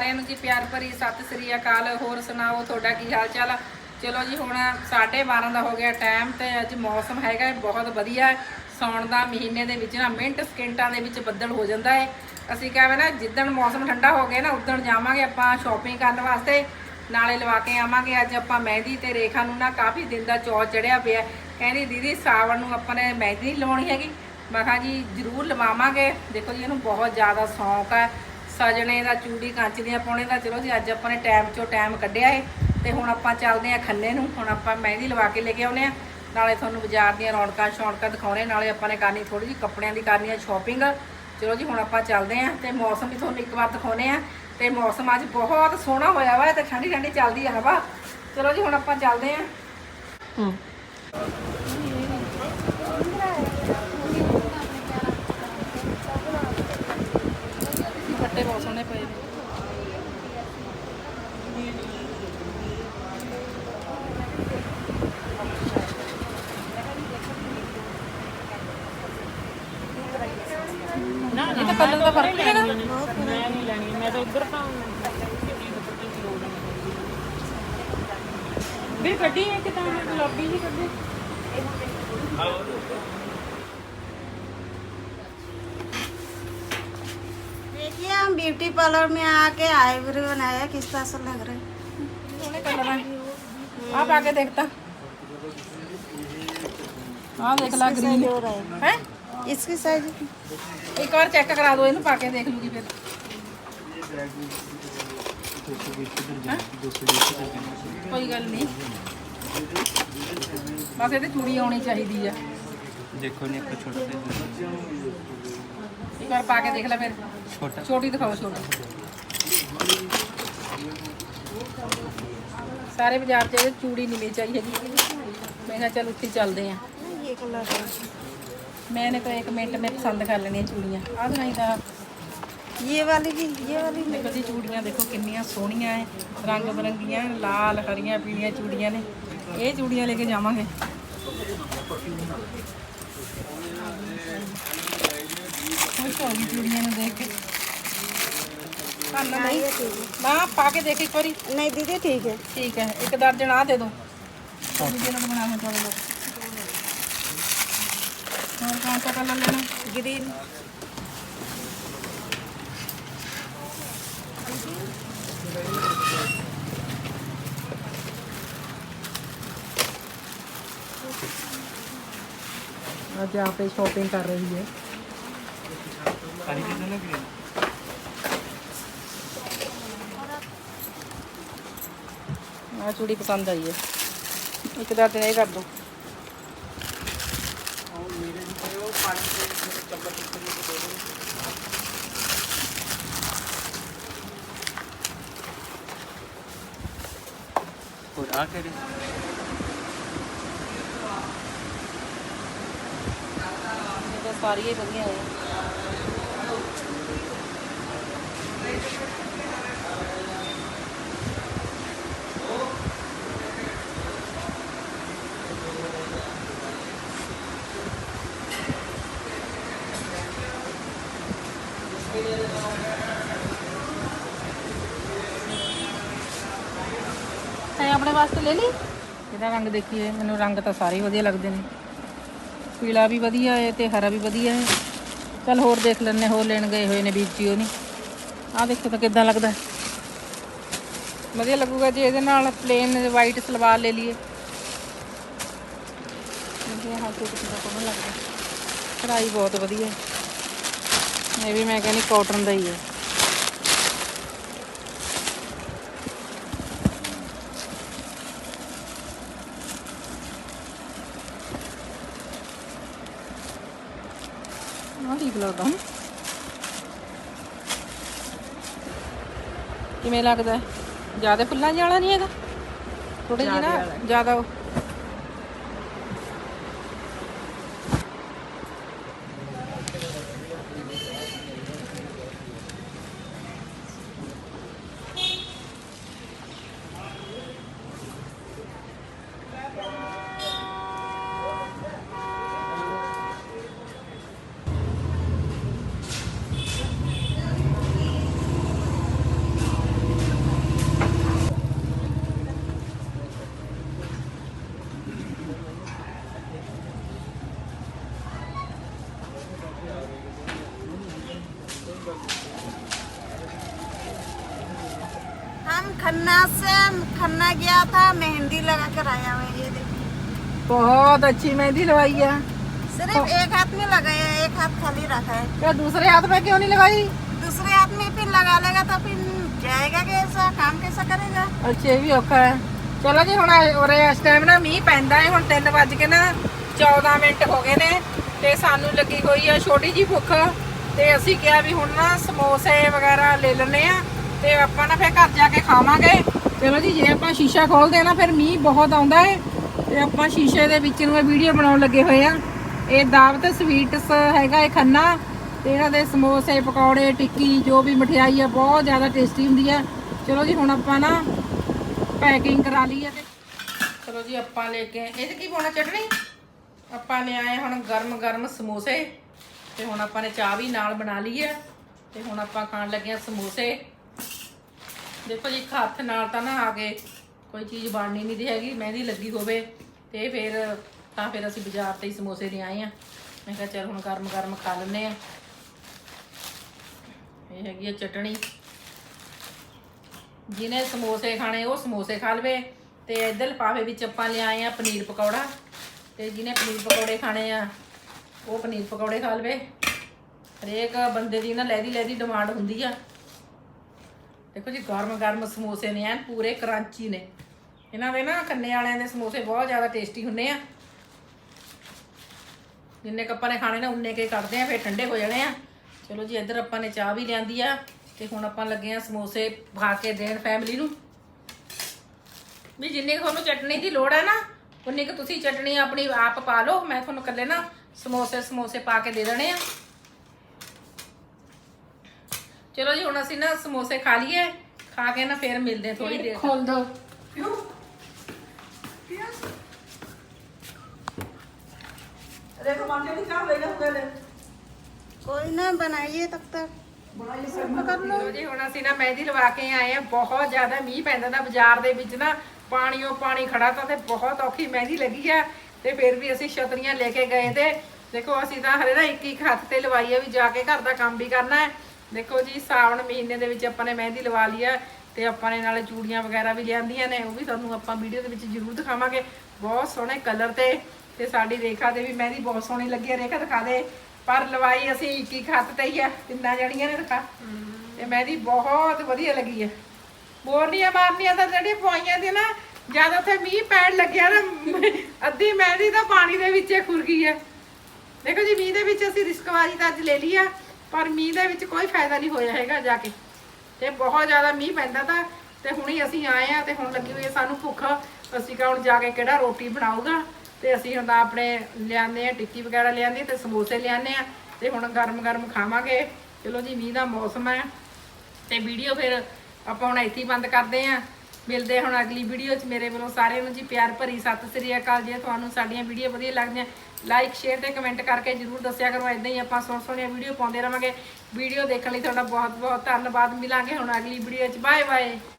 ਸਾਰਿਆਂ ਨੂੰ ਜੀ ਪਿਆਰ ਭਰੀ ਸਤਿ ਸ੍ਰੀ ਅਕਾਲ। ਹੋਰ ਸੁਣਾਓ, ਤੁਹਾਡਾ ਕੀ ਹਾਲ ਚਾਲ ਚਲੋ ਜੀ, ਹੁਣ 12:30 ਦਾ ਹੋ ਗਿਆ ਟਾਈਮ ਤੇ ਅੱਜ ਮੌਸਮ ਹੈਗਾ ਬਹੁਤ ਵਧੀਆ ਹੈ। ਸਾਉਣ ਦਾ ਮਹੀਨੇ ਦੇ ਵਿੱਚ ਨਾ ਮਿੰਟ ਸਕਿੰਟਾਂ ਦੇ ਵਿੱਚ ਬੱਦਲ ਹੋ ਜਾਂਦਾ ਹੈ। ਅਸੀਂ ਕਹਿੰਦੇ ਨਾ, ਜਿੱਦਣ ਮੌਸਮ ਠੰਡਾ ਹੋ ਗਿਆ ਨਾ, ਉਦਣ ਜਾਵਾਂਗੇ ਆਪਾਂ ਸ਼ਾਪਿੰਗ ਕਰਨ ਵਾਸਤੇ। ਨਾਲੇ ਲਵਾ ਕੇ ਆਵਾਂਗੇ ਅੱਜ ਆਪਾਂ ਮਹਿੰਦੀ ਤੇ ਰੇਖਾ ਨੂੰ ਨਾ ਕਾਫੀ ਦਿਨ ਦਾ ਚੌ ਚੜਿਆ ਪਿਆ ਕਹਿੰਦੀ, ਦੀਦੀ, ਸਾਵਣ ਨੂੰ ਆਪਾਂ ਨੇ ਮਹਿੰਦੀ ਨਹੀਂ ਲਵਾਉਣੀ ਹੈਗੀ। ਮੈਂ ਕਿਹਾ ਜੀ, ਜ਼ਰੂਰ ਲਵਾਵਾਂਗੇ। ਦੇਖੋ ਜੀ, ਇਹਨੂੰ ਬਹੁਤ ਜ਼ਿਆਦਾ ਸ਼ੌਂਕ ਹੈ। ਸਜਣੇ ਦਾ ਚੂੜੀ ਕੰਚ ਦੀਆਂ ਪਾਉਣੇ ਦਾ ਚਲੋ ਜੀ, ਅੱਜ ਆਪਾਂ ਨੇ ਟਾਈਮ ਚੋਂ ਟਾਈਮ ਕੱਢਿਆ ਏ ਤੇ ਹੁਣ ਆਪਾਂ ਚੱਲਦੇ ਆ ਖੰਨੇ ਨੂੰ। ਹੁਣ ਆਪਾਂ ਮਹਿੰਦੀ ਲਵਾ ਕੇ ਲੈ ਕੇ ਆਉਨੇ ਆ ਨਾਲੇ ਤੁਹਾਨੂੰ ਬਾਜ਼ਾਰ ਦੀਆਂ ਰੌਣਕਾਂ, ਸ਼ੌਣਕਾਂ ਦਿਖਾਉਣੇ। ਨਾਲੇ ਆਪਾਂ ਨੇ ਕਰਨੀ ਥੋੜੀ ਜਿਹੀ, ਕੱਪੜਿਆਂ ਦੀ ਕਰਨੀ ਆ ਸ਼ਾਪਿੰਗ ਚਲੋ ਜੀ, ਹੁਣ ਆਪਾਂ ਚੱਲਦੇ ਆ ਤੇ ਮੌਸਮ ਵੀ ਤੁਹਾਨੂੰ ਇੱਕ ਵਾਰ ਦਿਖਾਉਨੇ ਆ ਤੇ ਮੌਸਮ ਅੱਜ ਬਹੁਤ ਸੋਹਣਾ ਹੋਇਆ ਵਾ। ਤੇ ਠੰਡੀ ਠੰਡੀ ਚੱਲਦੀ ਆ ਹਵਾ। ਚਲੋ ਜੀ, ਹੁਣ ਆਪਾਂ ਚੱਲਦੇ ਆ ਹੂੰ। ਫੱਟੇ ਬਹੁਤ ਸੋਹਣੇ ਪਏ ਨੇ। ਨਾ ਇਹ ਤਾਂ ਕਲਰ ਦਾ ਫ਼ਰਕ ਨਹੀਂ ਹੈਗਾ। ਮੈਂ ਨਹੀਂ ਲੈਣੀ ਮੈਂ ਤਾਂ ਇੱਧਰ ਤਾਂ ਵੀ ਕੱਢੀ ਹੈ ਕਿ ਤਾਂ ਮੈਂ ਗੁਲਾਬੀ ਹੀ ਕੱਢੀ ब्यूटी पार्लर में आके आईब्रो बनाया किस तरह से लग रहा है? आप आके देखता। हाँ देख ला ग्रीन है। इसकी साइज़ एक और चेक करा दो इन्हें पाके देख लूँगी फिर। कोई गल नहीं। बस ये तो चूड़ी आनी चाहिए है। देखो नहीं एक छोटा एक बार पाके देख ला फिर। ਛੋਟਾ ਛੋਟੀ ਦਿਖਾਓ ਛੋਟੀ ਸਾਰੇ ਬਾਜ਼ਾਰ 'ਚ ਇਹਦੇ ਚੂੜੀ ਨਹੀਂ ਮਿਲ ਚਾਹੀ ਹੈਗੀ ਮੈਂ ਕਿਹਾ ਚੱਲ ਉੱਥੇ ਹੀ ਚੱਲਦੇ ਆ ये कलर है ਮੈਨੇ ਤਾਂ ਇੱਕ ਮਿੰਟ ਮੇ ਪਸੰਦ ਕਰ ਲੈਣੀਆਂ ਚੂੜੀਆਂ ਆਹ ਨਹੀਂ ਤਾਂ ये वाली भी ये वाली भी ਦੇਖੋ ਜੀ ਚੂੜੀਆਂ ਦੇਖੋ ਕਿੰਨੀਆਂ ਸੋਹਣੀਆਂ ਐ ਰੰਗ ਬਰੰਗੀਆਂ ਲਾਲ ਹਰੀਆਂ ਪੀਲੀਆਂ ਚੂੜੀਆਂ ਨੇ ਇਹ ਚੂੜੀਆਂ ਲੈ ਕੇ ਜਾਵਾਂਗੇ ਖੁਸ਼ ਹੋ ਗਈ ਚੂੜੀਆਂ ਨੂੰ ਦੇਖ ਕੇ ना हाँ, हाँ, पा के एक बारी। नहीं दीदी ठीक है। ठीक है एक दर्जन आ दे दो। हाँ। और कौन सा कलर लेना ग्रीन। आज यहाँ पे शॉपिंग कर रही है। ਆ ਚੂੜੀ ਪਸੰਦ ਆਈ ਹੈ। ਇੱਕ ਦਰਜਨ ਇਹ ਕਰ ਦੋ ਹੋਰ ਆ ਕਿਹੜੀ? ਇਹ ਤਾਂ ਸਾਰੀਆਂ ਹੀ ਵਧੀਆ ਹੈ ਲੈ ਲਈ? ਇਹਦਾ ਰੰਗ ਦੇਖੀਏ, ਮੈਨੂੰ ਰੰਗ ਤਾਂ ਸਾਰੇ ਹੀ ਵਧੀਆ ਲੱਗਦੇ ਨੇ। ਪੀਲਾ ਵੀ ਵਧੀਆ ਹੈ ਤੇ ਹਰਾ ਵੀ ਵਧੀਆ ਹੈ ਚਲ ਹੋਰ ਦੇਖ ਲੈਣੇ ਹੋਰ ਲੈਣ ਗਏ ਹੋਏ ਨੇ ਵੀਰ ਜੀ ਉਹ ਨਹੀਂ ਆਹ ਦੇਖੋ ਤਾਂ ਕਿੱਦਾਂ ਲੱਗਦਾ ਵਧੀਆ ਲੱਗੂਗਾ ਜੇ ਇਹਦੇ ਨਾਲ ਪਲੇਨ ਵਾਈਟ ਸਲਵਾਰ ਲੈ ਲਈਏ। ਇਹ ਹਾਂ ਸੂਟ ਕਿੰਨਾ ਸੋਹਣਾ ਲੱਗਦਾ। ਕਢਾਈ ਬਹੁਤ ਵਧੀਆ ਇਹ ਵੀ ਮੈਂ ਕਹਿੰਦੀ ਕਾਟਨ ਦਾ ਹੀ ਹੈ ਠੀਕ ਲੱਗਦਾ। ਹਮ। ਕਿਵੇਂ ਲੱਗਦਾ? ਜ਼ਿਆਦਾ ਫੁੱਲਾਂ ਜਿਹਾ ਵਾਲਾ ਨਹੀਂ ਹੈਗਾ? ਥੋੜੇ ਜਿਹੇ ਨਾ ਜ਼ਿਆਦਾ हम खन्ना से खन्ना गया था मेहंदी लगा कर आया मैं ये देखिए बहुत अच्छी मेहंदी लगाई है सिर्फ एक हाथ में लगाया एक हाथ खाली रखा है क्या दूसरे हाथ में क्यों नहीं लगाई दूसरे हाथ में फिर लगा लेगा तो फिर जाएगा कैसा काम कैसा करेगा अच्छा ये भी औखा है ਚਲੋ ਜੀ ਹੁਣ ਔਰ ਇਸ ਟਾਈਮ ਨਾ ਮੀਂਹ ਪੈਂਦਾ ਹੈ ਹੁਣ 3 ਵਜ ਕੇ ਨਾ 14 ਮਿੰਟ ਹੋ ਗਏ ਨੇ ਤੇ ਸਾਨੂੰ ਲੱਗੀ ਹੋਈ ਆ ਛੋਟੀ ਜੀ ਭੁੱਖ ਤੇ ਅਸੀਂ ਕਿਹਾ ਵੀ ਹੁਣ ਨਾ ਸਮੋਸੇ ਵਗੈਰਾ ਲੈ ਲੈਣੇ ਆ ਤੇ ਆਪਾਂ ਨਾ ਫਿਰ ਘਰ ਜਾ ਕੇ ਖਾਵਾਂਗੇ। ਚਲੋ ਜੀ, ਜੇ ਆਪਾਂ ਸ਼ੀਸ਼ਾ ਖੋਲਦੇ ਆ ਨਾ ਫਿਰ ਮੀਂਹ ਬਹੁਤ ਆਉਂਦਾ ਏ ਤੇ ਆਪਾਂ ਸ਼ੀਸ਼ੇ ਦੇ ਵਿੱਚ ਨੂੰ ਇਹ ਵੀਡੀਓ ਬਣਾਉਣ ਲੱਗੇ ਹੋਏ ਆ ਇਹ ਦਾਵਤ ਸਵੀਟਸ ਹੈਗਾ ਇਹ ਖੰਨਾ ਤੇ ਇਹਨਾਂ ਦੇ ਸਮੋਸੇ, ਪਕੌੜੇ, ਟਿੱਕੀ, ਜੋ ਵੀ ਮਠਿਆਈ ਆ, ਬਹੁਤ ਜ਼ਿਆਦਾ ਟੇਸਟੀ ਹੁੰਦੀ ਆ ਚਲੋ ਜੀ, ਹੁਣ ਆਪਾਂ ਨਾ ਪੈਕਿੰਗ ਕਰਾ ਲਈ ਹੈ ਤੇ ਚਲੋ ਜੀ, ਆਪਾਂ ਲੈ ਕੇ ਆਏ- ਇਹਦੇ ਕੀ ਪਾਉਣਾ ਚਟਣੀ ਆਪਾਂ ਲੈ ਆਏ ਹੁਣ ਗਰਮ ਗਰਮ ਸਮੋਸੇ। ਤੇ ਹੁਣ ਆਪਾਂ ਨੇ ਚਾਹ ਵੀ ਨਾਲ ਬਣਾ ਲਈ ਹੈ ਤੇ ਹੁਣ ਆਪਾਂ ਖਾਣ ਲੱਗੇ ਆ ਸਮੋਸੇ। ਦੇਖੋ ਜੀ, ਇੱਕ ਹੱਥ ਨਾਲ ਤਾਂ ਨਾ ਆ ਕੇ ਕੋਈ ਚੀਜ਼ ਬਣਨੀ ਨਹੀਂ ਦੀ ਹੈਗੀ, ਮਹਿੰਦੀ ਲੱਗੀ ਹੋਵੇ ਤੇ ਫਿਰ ਤਾਂ ਫਿਰ ਅਸੀਂ ਬਾਜ਼ਾਰ ਤੇ ਹੀ ਸਮੋਸੇ ਲੈ ਆਏ ਆ। ਮੈਂ ਕਿਹਾ ਚਲ ਹੁਣ ਗਰਮ ਗਰਮ ਖਾ ਲੈਂਦੇ ਆ। ਇਹ ਹੈਗੀ ਆ ਚਟਣੀ। ਜਿਹਨੇ ਸਮੋਸੇ ਖਾਣੇ, ਉਹ ਸਮੋਸੇ ਖਾ ਲਵੇ ਤੇ ਇੱਧਰ ਲਿਫਾਫੇ ਵਿੱਚ ਆਪਾਂ ਲਿਆਏ ਆ ਪਨੀਰ ਪਕੌੜਾ ਤੇ ਜਿਹਨੇ ਪਨੀਰ ਪਕੌੜੇ ਖਾਣੇ ਆ ਉਹ ਪਨੀਰ ਪਕੌੜੇ ਖਾ ਲਵੇ। ਹਰੇਕ ਬੰਦੇ ਦੀ ਨਾ ਲੈਦੀ ਲੈਦੀ ਡਿਮਾਂਡ ਹੁੰਦੀ ਆ। ਦੇਖੋ ਜੀ, ਗਰਮ ਗਰਮ ਸਮੋਸੇ ਨੇ, ਐਨ ਪੂਰੇ ਕਰੰਚੀ ਨੇ। ਇਹਨਾਂ ਦੇ ਨਾ ਕੰਨੇ ਵਾਲਿਆਂ ਦੇ ਸਮੋਸੇ ਬਹੁਤ ਜ਼ਿਆਦਾ ਟੇਸਟੀ ਹੁੰਦੇ ਆ। ਜਿੰਨੇ ਕੱਪਾਂ ਨੇ ਖਾਣੇ ਨੇ, ਉਨੇ ਕੇ ਕਰਦੇ ਆ, ਫਿਰ ਠੰਡੇ ਹੋ ਜਾਣੇ ਆ। ਚਲੋ ਜੀ, ਇੱਧਰ ਆਪਾਂ ਨੇ ਚਾਹ ਵੀ ਲਿਆਂਦੀ ਆ ਤੇ ਹੁਣ ਆਪਾਂ ਲੱਗੇ ਆ ਸਮੋਸੇ ਖਾ ਕੇ ਦੇਣ ਫੈਮਿਲੀ ਨੂੰ। ਵੀ ਜਿੰਨੀ ਕੁ ਤੁਹਾਨੂੰ ਚਟਨੀ ਦੀ ਲੋੜ ਹੈ ਨਾ, ਉਨੀ ਕੁ ਤੁਸੀਂ ਚਟਨੀ ਆਪਣੀ ਆਪ ਪਾ ਲਓ। ਮੈਂ ਤੁਹਾਨੂੰ ਕੱਲੇ ਨਾ ਸਮੋਸੇ ਸਮੋਸੇ ਪਾ ਕੇ ਦੇ ਦੇਣੇ ਆ ਚਲੋ ਜੀ ਹੁਣ ਅਸੀਂ ਨਾ ਸਮੋਸੇ ਖਾ ਲਈਏ ਖਾ ਕੇ ਨਾ ਫੇਰ ਮਿਲਦੇ ਥੋੜੀ ਦੇਰ ਖੋਲ ਦੋ कोई ना बनाइए तब तक ਲਓ ਜੀ ਹੁਣ ਅਸੀਂ ਨਾ ਮਹਿੰਦੀ ਲਵਾ ਕੇ ਆਏ ਆ ਬਹੁਤ ਜ਼ਿਆਦਾ ਮੀਂਹ ਪੈਂਦਾ ਤਾਂ ਬਾਜ਼ਾਰ ਦੇ ਵਿੱਚ ਨਾ ਪਾਣੀਓ ਪਾਣੀ ਖੜਾ ਤਾਂ ਤੇ ਬਹੁਤ ਔਖੀ ਮਹਿੰਦੀ ਲੱਗੀ ਆ ਤੇ ਫਿਰ ਵੀ ਅਸੀਂ ਛਤਰੀਆਂ ਲੈ ਕੇ ਗਏ ਤੇ ਦੇਖੋ ਅਸੀਂ ਤਾਂ ਹਰੇ ਨਾ ਇੱਕ ਇੱਕ ਹੱਥ ਤੇ ਲਵਾਈ ਆ ਵੀ ਜਾ ਕੇ ਘਰ ਦਾ ਕੰਮ ਵੀ ਕਰਨਾ ਹੈ। ਦੇਖੋ ਜੀ, ਸਾਵਣ ਮਹੀਨੇ ਦੇ ਵਿੱਚ ਆਪਾਂ ਨੇ ਮਹਿੰਦੀ ਲਵਾ ਲਈ ਆ ਤੇ ਆਪਾਂ ਨੇ ਨਾਲੇ ਚੂੜੀਆਂ ਵਗੈਰਾ ਵੀ ਲਿਆਂਦੀਆਂ ਨੇ, ਉਹ ਵੀ ਤੁਹਾਨੂੰ ਆਪਾਂ ਵੀਡੀਓ ਦੇ ਵਿੱਚ ਜ਼ਰੂਰ ਦਿਖਾਵਾਂਗੇ। ਬਹੁਤ ਸੋਹਣੇ ਕਲਰ ਤੇ ਤੇ ਸਾਡੀ ਰੇਖਾ 'ਤੇ ਵੀ ਮਹਿੰਦੀ ਬਹੁਤ ਸੋਹਣੀ ਲੱਗੀ ਆ। ਰੇਖਾ ਦਿਖਾ ਦੇ, ਪਰ ਲਵਾਈ ਅਸੀਂ ਇੱਕ ਇੱਕ ਹੱਥ ਤੇ ਹੀ ਆ, ਤਿੰਨਾਂ ਜਣੀਆਂ ਨੇ ਦਿਖਾ ਤੇ ਮਹਿੰਦੀ ਬਹੁਤ ਵਧੀਆ ਲੱਗੀ ਹੈ ਬੋਰਨੀਆਂ ਮਾਰਨੀਆਂ ਤਾਂ ਜਿਹੜੀ ਪਵਾਈਆਂ ਦੀ ਨਾ ਜਦ ਉੱਥੇ ਮੀਂਹ ਪੈਣ ਲੱਗਿਆ ਨਾ, ਅੱਧੀ ਮਹਿੰਦੀ ਤਾਂ ਪਾਣੀ ਦੇ ਵਿੱਚ ਹੀ ਖੁਰ ਗਈ ਹੈ। ਦੇਖੋ ਜੀ, ਮੀਂਹ ਦੇ ਵਿੱਚ ਅਸੀਂ ਰਿਸਕਵਾਰੀ ਤਾਂ ਅੱਜ ਲੈ ਲਈ ਆ, ਪਰ ਮੀਂਹ ਦੇ ਵਿੱਚ ਕੋਈ ਫਾਇਦਾ ਨਹੀਂ ਹੋਇਆ ਹੈਗਾ ਜਾ ਕੇ। ਤੇ ਬਹੁਤ ਜ਼ਿਆਦਾ ਮੀਂਹ ਪੈਂਦਾ ਤਾਂ, ਤੇ ਹੁਣੀ ਅਸੀਂ ਆਏ ਆ ਤੇ ਹੁਣ ਲੱਗੀ ਹੋਈ ਸਾਨੂੰ ਭੁੱਖ, ਅਸੀਂ ਕਹਾਂ ਹੁਣ ਜਾ ਕੇ ਕਿਹੜਾ ਰੋਟੀ ਬਣਾਊਗਾ, ਤੇ ਅਸੀਂ ਹੁਣ ਤਾਂ ਆਪਣੇ ਲਿਆਂਦੇ ਆ, ਟਿੱਕੀ ਵਗੈਰਾ ਲਿਆਂਦੀ ਤੇ ਸਮੋਸੇ ਲਿਆਂਦੇ ਆ, ਤੇ ਹੁਣ ਗਰਮ ਗਰਮ ਖਾਵਾਂਗੇ। ਚਲੋ ਜੀ, ਮੀਂਹ ਦਾ ਮੌਸਮ ਹੈ, ਤੇ ਵੀਡੀਓ ਫਿਰ ਆਪਾਂ ਹੁਣ ਇੱਥੇ ਹੀ ਬੰਦ ਕਰਦੇ ਆਂ। ਮਿਲਦੇ ਹਾਂ ਹੁਣ ਅਗਲੀ ਵੀਡੀਓ 'ਚ। ਮੇਰੇ ਵੱਲੋਂ ਸਾਰਿਆਂ ਨੂੰ ਜੀ ਪਿਆਰ ਭਰੀ ਸਤਿ ਸ੍ਰੀ ਅਕਾਲ ਜੇ। ਤੁਹਾਨੂੰ ਸਾਡੀਆਂ ਵੀਡੀਓ ਵਧੀਆ ਲੱਗਦੀਆਂ ਲਾਈਕ ਸ਼ੇਅਰ ਤੇ ਕਮੈਂਟ ਕਰਕੇ ਜਰੂਰ ਦੱਸਿਆ ਕਰੋ। ਇਦਾਂ ਹੀ ਆਪਾਂ ਸੋਹਣ ਸੋਹਣੀਆਂ ਵੀਡੀਓ ਪਾਉਂਦੇ ਰਵਾਂਗੇ। ਵੀਡੀਓ ਦੇਖਣ ਲਈ ਤੁਹਾਡਾ ਬਹੁਤ ਬਹੁਤ ਧੰਨਵਾਦ। ਮਿਲਾਂਗੇ ਹੁਣ ਅਗਲੀ ਵੀਡੀਓ 'ਚ। Bye bye